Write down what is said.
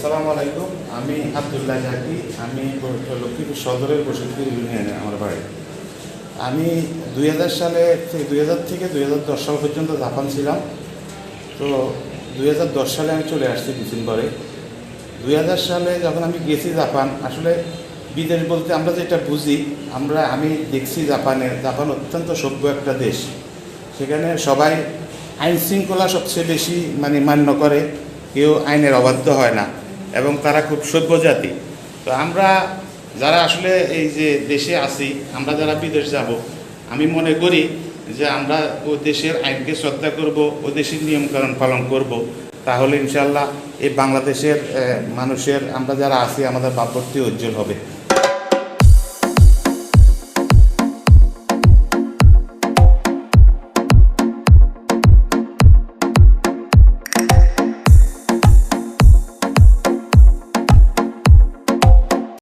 আসসালামু আলাইকুম। আমি আবদুল্লাহ জাকি আমি লক্ষ্মীপুর সদরের বসিরপুর ইউনিয়নে আমার বাড়ি আমি দুই হাজার সালে থেকে দুই হাজার থেকে দুই হাজার দশ সাল পর্যন্ত জাপান ছিলাম। তো দুই হাজার দশ সালে আমি চলে আসছি ডিসেম্বরে। দুই হাজার সালে যখন আমি গেছি জাপান, আসলে বিদেশ বলতে আমরা যেটা বুঝি, আমরা আমি দেখছি জাপানে জাপান অত্যন্ত সভ্য একটা দেশ। সেখানে সবাই আইন শৃঙ্খলা সবচেয়ে বেশি মানে মান্য করে। কেউ আইনের অবাধ্য হয় না। এবং তারা খুব সভ্য জাতি। তো আমরা যারা আসলে এই যে দেশে আছি, আমরা যারা বিদেশ যাব, আমি মনে করি যে আমরা ও দেশের আইনকে শ্রদ্ধা করব, ও দেশের নিয়মকানুন পালন করব। তাহলে ইনশাল্লাহ এই বাংলাদেশের মানুষের, আমরা যারা আছি, আমাদের বাপত্তি উজ্জ্বল হবে।